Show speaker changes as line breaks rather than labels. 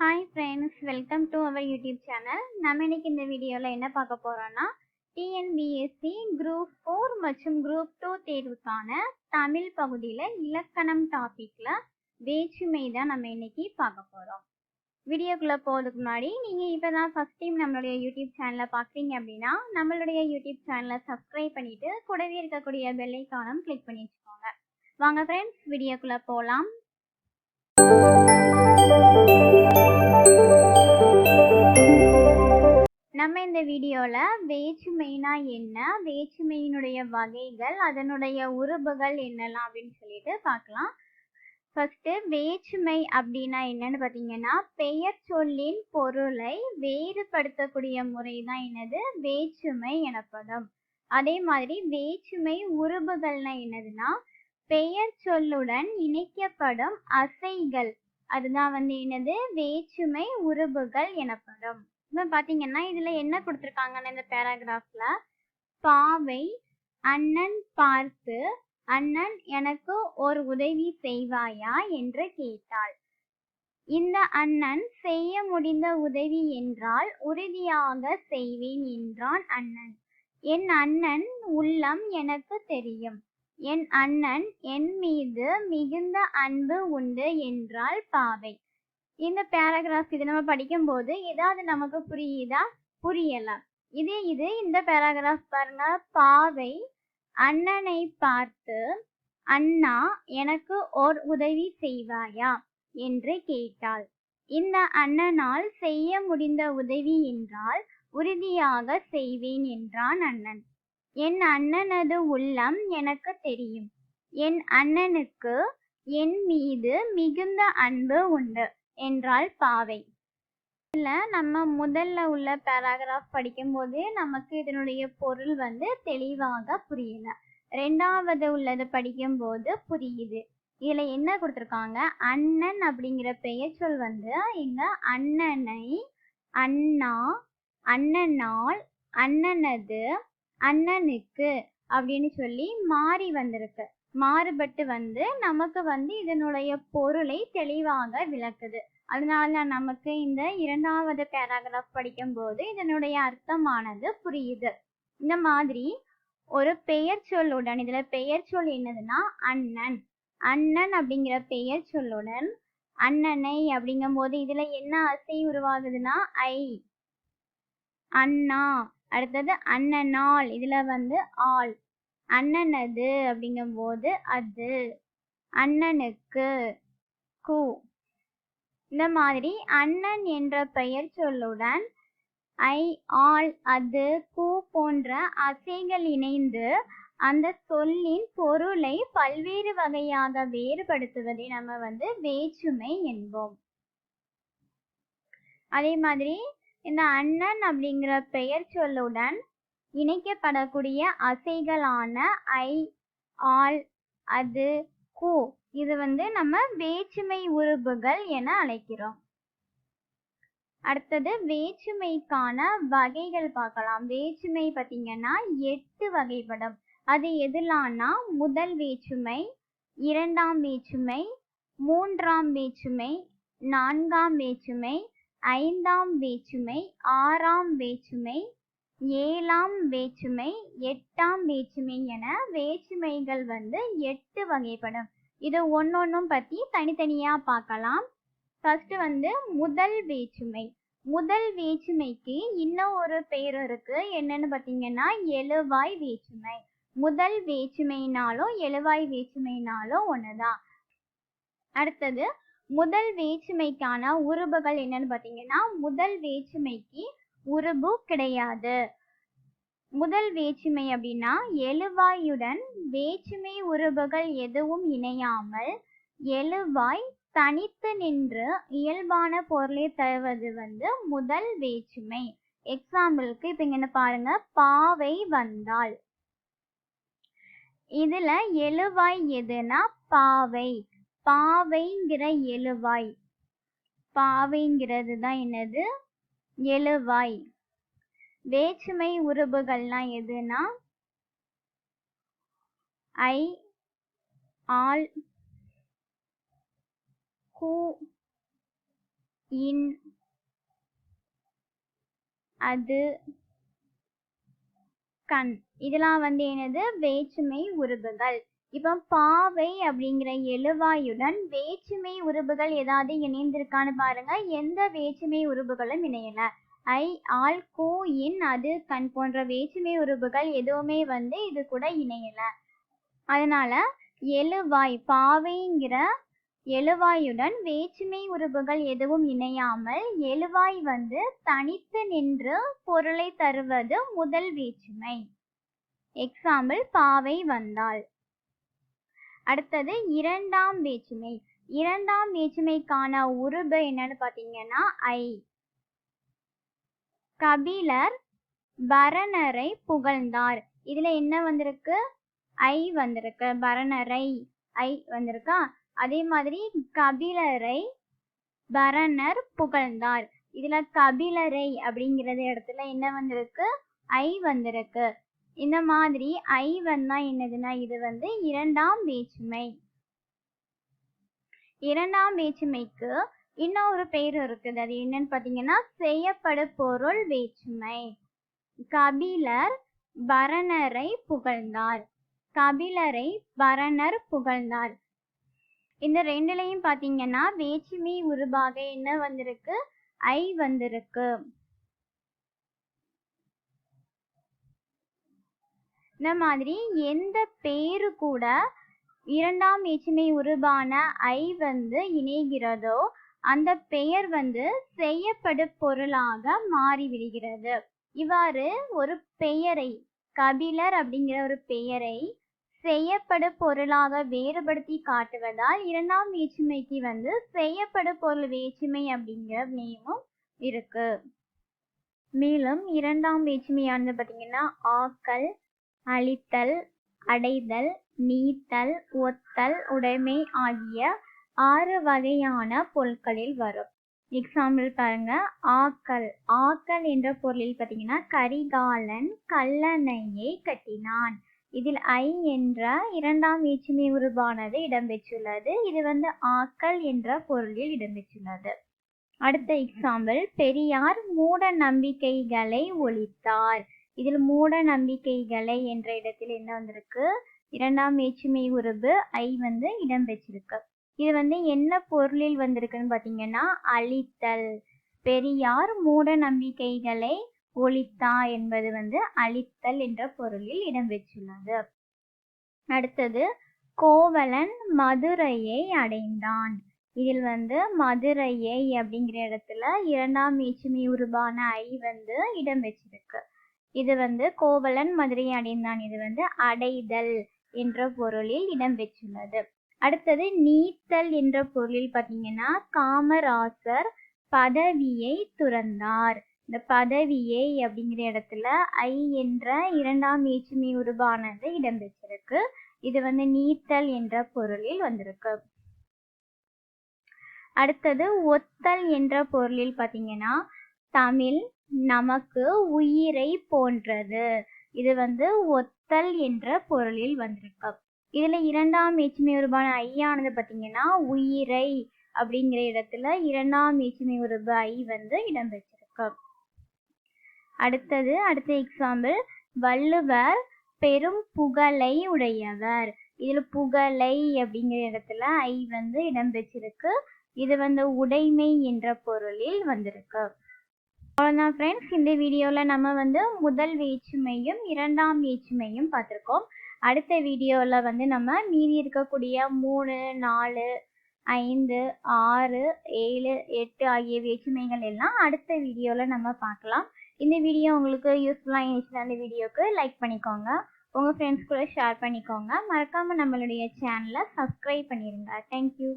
Hi friends welcome to our YouTube channel நம்ம இன்னைக்கு இந்த வீடியோவில் என்ன பார்க்க போகிறோன்னா டிஎன்பிஎஸ்சி குரூப் ஃபோர் மற்றும் குரூப் டூ தேர்வுக்கான தமிழ் பகுதியில் இலக்கணம் டாப்பிக்கில் வேற்றுமை தான் நம்ம இன்னைக்கு பார்க்க போகிறோம் வீடியோக்குள்ளே போகிறதுக்கு முன்னாடி நீங்கள் இப்போ தான் ஃபஸ்ட் டைம் நம்மளுடைய யூடியூப் சேனலை பார்க்குறீங்க அப்படின்னா நம்மளுடைய யூடியூப் சேனலை சப்ஸ்கிரைப் பண்ணிவிட்டு கூடவே இருக்கக்கூடிய பெல்லைக்கானும் கிளிக் பண்ணி வச்சுக்கோங்க. வாங்க ஃப்ரெண்ட்ஸ் வீடியோக்குள்ளே போகலாம் நம்ம இந்த வீடியோவில் வேற்றுமைனா என்ன வேற்றுமையினுடைய வகைகள் அதனுடைய உறுப்புகள் என்னெல்லாம் அப்படின்னு சொல்லிட்டு பார்க்கலாம். ஃபர்ஸ்ட் வேற்றுமை அப்படின்னா என்னன்னு பார்த்தீங்கன்னா பெயர் சொல்லின் பொருளை வேறுபடுத்தக்கூடிய முறை தான் என்னது வேற்றுமை எனப்படும். அதே மாதிரி வேற்றுமை உறுப்புகள்னா என்னதுன்னா பெயர் சொல்லுடன் இணைக்கப்படும் அசைகள். அதுதான் வந்து என்னது? வேற்றுமை உறவுகள் எனப்படும். இப்போ பார்த்தீங்கன்னா இதில் என்ன கொடுத்துருக்காங்கன்னு இந்த பேராகிராஃபில் பாவை அண்ணன் பார்த்து அண்ணன் எனக்கு ஒரு உதவி செய்வாயா? என்று கேட்டாள். இந்த அண்ணன் செய்ய முடிந்த உதவி என்றால் உறுதியாக செய்வேன் என்றான் அண்ணன். என் அண்ணன் உள்ளம் எனக்கு தெரியும். என் அண்ணன் என் மீது மிகுந்த அன்பு உண்டு என்றால் பாவை. இந்த பேராகிராஃப் இது நம்ம படிக்கும்போது ஏதாவது நமக்கு புரியுதா? புரியலாம் இதே இது இந்த பேராகிராஃப் பாருங்க. பாவை அண்ணனை பார்த்து அண்ணா எனக்கு ஓர் உதவி செய்வாயா? என்று கேட்டாள். இந்த அண்ணனால் செய்ய முடிந்த உதவி என்றால் உறுதியாக செய்வேன் என்றான் அண்ணன். என் அண்ணனது உள்ளம் எனக்கு தெரியும். என் அண்ணனுக்கு என் மீது மிகுந்த அன்பு உண்டு என்றாள் பாவை. இதில் நம்ம முதல்ல உள்ள பேராகிராஃப் படிக்கும்போது நமக்கு இதனுடைய பொருள் வந்து தெளிவாக புரியல. ரெண்டாவது உள்ளது படிக்கும்போது புரியுது. இதில் என்ன கொடுத்துருக்காங்க? அண்ணன் அப்படிங்கிற பெயர் சொல் வந்து இங்க அண்ணனை அண்ணா அண்ணனால் அண்ணனது அண்ணனுக்கு அப்படின்னு சொல்லி மாறி வந்திருக்கு. மாறுபட்டு வந்து நமக்கு வந்து இதனுடைய பொருளை தெளிவாக விளக்குது. அதனால நமக்கு இந்த இரண்டாவது பேராகிராஃப் படிக்கும்போது இதனுடைய அர்த்தமானது புரியுது. இந்த மாதிரி ஒரு பெயர் சொல்லுடன் இதுல பெயர் சொல் என்னதுன்னா அண்ணன். அண்ணன் அப்படிங்கிற பெயர் சொல்லுடன் அண்ணனை அப்படிங்கும் போது இதுல என்ன அசை உருவாகுதுன்னா ஐ. அண்ணா. அடுத்தது அண்ணனால். இதில் வந்து ஆள். அண்ணனது அப்படிங்கும்போது அது. அண்ணனுக்கு கு. இந்த மாதிரி அண்ணன் என்ற பெயர் சொல்லுடன் ஐ ஆள் அது கு போன்ற அசைகள் இணைந்து அந்த சொல்லின் பொருளை பல்வேறு வகையாக வேறுபடுத்துவதை நம்ம வந்து வேற்றுமை என்போம். அதே மாதிரி இந்த அண்ணன் அப்படிங்கிற பெயர் சொல்லுடன் இணைக்கப்படக்கூடிய அசைகளான ஐ ஆல் அது கு இது வந்து நம்ம வேற்றுமை உறுப்புகள் என அழைக்கிறோம். அடுத்தது வேற்றுமைக்கான வகைகள் பார்க்கலாம். வேற்றுமை பார்த்தீங்கன்னா எட்டு வகைப்படும். அது எதுலான்னா முதல் வேற்றுமை இரண்டாம் வேற்றுமை மூன்றாம் வேற்றுமை நான்காம் வேற்றுமை ஐந்தாம் வேற்றுமை ஆறாம் வேற்றுமை ஏழாம் வேற்றுமை எட்டாம் வேற்றுமை என வேற்றுமைகள் வந்து எட்டு வகைப்படும். இது ஒன்னொன்னும் பத்தி தனித்தனியா பார்க்கலாம். ஃபர்ஸ்ட் வந்து முதல் வேற்றுமை. முதல் வேற்றுமைக்கு இன்னும் ஒரு பெயர் இருக்கு. என்னன்னு பார்த்தீங்கன்னா எழுவாய் வேற்றுமை. முதல் வேற்றுமைனாலும் எழுவாய் வேற்றுமைனாலும் ஒண்ணுதான். அடுத்தது முதல் வேற்றுமைக்கான உறுப்புகள் என்னன்னு பார்த்தீங்கன்னா முதல் வேற்றுமைக்கு உருபு கிடையாது. முதல் வேற்றுமை அப்படின்னா எழுவாயுடன் வேற்றுமை உருபுகள் எதுவும் இணையாமல் எழுவாய் தனித்து நின்று இயல்பான பொருளை தருவது வந்து முதல் வேற்றுமை. எக்ஸாம்பிளுக்கு இப்ப இங்க பாருங்க பாவை வந்தால் இதுல எழுவாய் எதுனா பாவை. பாவைங்கிற எழுவாய். பாவைங்கிறது தான் என்னது? எழுவாய். வேற்றுமை உறுப்புகள்லாம் எதுனா ஐ ஆல் கு இன் அது கண். இதெல்லாம் வந்து என்னது? வேற்றுமை உருபுகள் இப்போ பாவை அப்படிங்கிற எழுவாயுடன் வேற்றுமை உருபுகள் ஏதாவது இணைந்திருக்கான்னு பாருங்க. எந்த வேற்றுமை உருபுகளும் இணையல. ஐ ஆல் கோ இன் அது கண் போன்ற வேற்றுமை உருபுகள் எதுவுமே வந்து இது கூட இணையல. அதனால எழுவாய் பாவைங்கிற எழுவாயுடன் வேற்றுமை உருபுகள் எதுவும் இணையாமல் எழுவாய் வந்து தனித்து நின்று பொருளை தருவது முதல் வேற்றுமை. எக்ஸாம்பிள் பாவை வந்தாள் அடுத்தது இரண்டாம் வேற்றுமை. இரண்டாம் வேற்றுமைக்கான உருபு என்னன்னு பாத்தீங்கன்னா ஐ கபிலர் பரணரை புகழ்ந்தார். இதுல என்ன வந்திருக்கு? ஐ வந்திருக்கு. பரணரை ஐ வந்திருக்கா? அதே மாதிரி கபிலரை பரணர் புகழ்ந்தார். இதுல கபிலரை அப்படிங்கிறது இடத்துல என்ன வந்திருக்கு? ஐ வந்திருக்கு. இந்த மாதிரி ஐ வந்தா என்னதுன்னா இது வந்து இரண்டாம் வேற்றுமை. இரண்டாம் வேற்றுமைக்கு இன்னொரு பெயர் இருக்குது. அது என்னன்னு பார்த்தீங்கன்னா செய்யப்படு பொருள் வேற்றுமை. கபிலர் பரணரை புகழ்ந்தார். கபிலரை பரணர் புகழ்ந்தார். இந்த ரெண்டுலையும் பார்த்தீங்கன்னா வேற்றுமை உருபாக என்ன வந்திருக்கு? ஐ வந்திருக்கு. இந்த மாதிரி எந்த பேரு கூட இரண்டாம் ஏற்றுமை உருபான ஐ வந்து இணைகிறதோ அந்த பெயர் வந்து செய்யப்படு பொருளாக மாறிவிடுகிறது. இவ்வாறு ஒரு பெயரை கபிலர் அப்படிங்கிற ஒரு பெயரை செய்யப்படு பொருளாக வேறுபடுத்தி காட்டுவதால் இரண்டாம் வேற்றுமைக்கு வந்து செய்யப்படு பொருள் வேற்றுமை அப்படிங்கிற நேமும் இருக்கு. மேலும் இரண்டாம் வேற்றுமையானது பார்த்தீங்கன்னா ஆக்கல் அழித்தல் அடைதல் நீத்தல் ஒத்தல் உடைமை ஆகிய ஆறு வகையான பொருட்களில் வரும். எக்ஸாம்பிள் பாருங்க. ஆக்கல். ஆக்கல் என்ற பொருளில் பார்த்தீங்கன்னா கரிகாலன் கல்லணையை கட்டினான். இதில் ஐ என்ற இரண்டாம் வேற்றுமை உருவானது இடம்பெற்றுள்ளது. இது வந்து ஆக்கல் என்ற பொருளில் இடம்பெற்றுள்ளது. அடுத்த எக்ஸாம்பிள் பெரியார் மூட நம்பிக்கைகளை ஒழித்தார். இதில் மூட நம்பிக்கைகளை என்ற இடத்தில் என்ன வந்திருக்கு? இரண்டாம் வேற்றுமை உருவு ஐ வந்து இடம் பெற்றிருக்கு. இது வந்து என்ன பொருளில் வந்திருக்குன்னு பார்த்தீங்கன்னா அழித்தல். பெரியார் மூட நம்பிக்கைகளை ஒழித்தா என்பது வந்து அழித்தல் என்ற பொருளில் இடம்பெற்றுள்ளது அடுத்தது கோவலன் மதுரையை அடைந்தான். இதில் வந்து மதுரையை அப்படிங்கிற இடத்துல இரண்டாம் வேற்றுமை உருவான ஐ வந்து இடம்பெற்றிருக்கு இது வந்து கோவலன் மதுரை அடைந்தான். இது வந்து அடைதல் என்ற பொருளில் இடம்பெற்றுள்ளது அடுத்தது நீத்தல் என்ற பொருளில் பார்த்தீங்கன்னா காமராசர் பதவியை துறந்தார். இந்த பதவியை அப்படிங்கிற இடத்துல ஐ என்ற இரண்டாம் ஏற்றுமை உருவானது இடம்பெற்றிருக்கு இது வந்து நீத்தல் என்ற பொருளில் வந்திருக்கு. அடுத்தது ஒத்தல் என்ற பொருளில் பார்த்தீங்கன்னா தமிழ் நமக்கு உயிரை போன்றது. இது வந்து ஒத்தல் என்ற பொருளில் வந்திருக்கு இதுல இரண்டாம் ஏற்றுமை உருவான ஐயானது பார்த்தீங்கன்னா உயிரை அப்படிங்கிற இடத்துல இரண்டாம் ஏற்றுமை உருபு ஐ வந்து இடம்பெற்றிருக்கு அடுத்தது அடுத்த எக்ஸாம்பிள் வள்ளுவர் பெரும் புகழை உடையவர். இதுல புகழை அப்படிங்கிற இடத்துல ஐ வந்து இடம்பெற்றிருக்கு. இது வந்து உடைமை என்ற பொருளில் வந்திருக்கு. அவ்வளோதான் ஃப்ரெண்ட்ஸ் இந்த வீடியோவில் நம்ம வந்து முதல் வேற்றுமையும் இரண்டாம் வேற்றுமையும் பார்த்துருக்கோம். அடுத்த வீடியோவில் வந்து நம்ம மீதி இருக்கக்கூடிய மூணு நாலு ஐந்து ஆறு ஏழு எட்டு ஆகிய வேற்றுமைகள் எல்லாம் அடுத்த வீடியோவில் நம்ம பார்க்கலாம். இந்த வீடியோ உங்களுக்கு யூஸ்ஃபுல்லாக இருந்துச்சுன்னா அந்த வீடியோக்கு லைக் பண்ணிக்கோங்க. உங்கள் ஃப்ரெண்ட்ஸ் கூட ஷேர் பண்ணிக்கோங்க. மறக்காமல் நம்மளுடைய சேனலை சப்ஸ்கிரைப் பண்ணிடுங்க தேங்க்யூ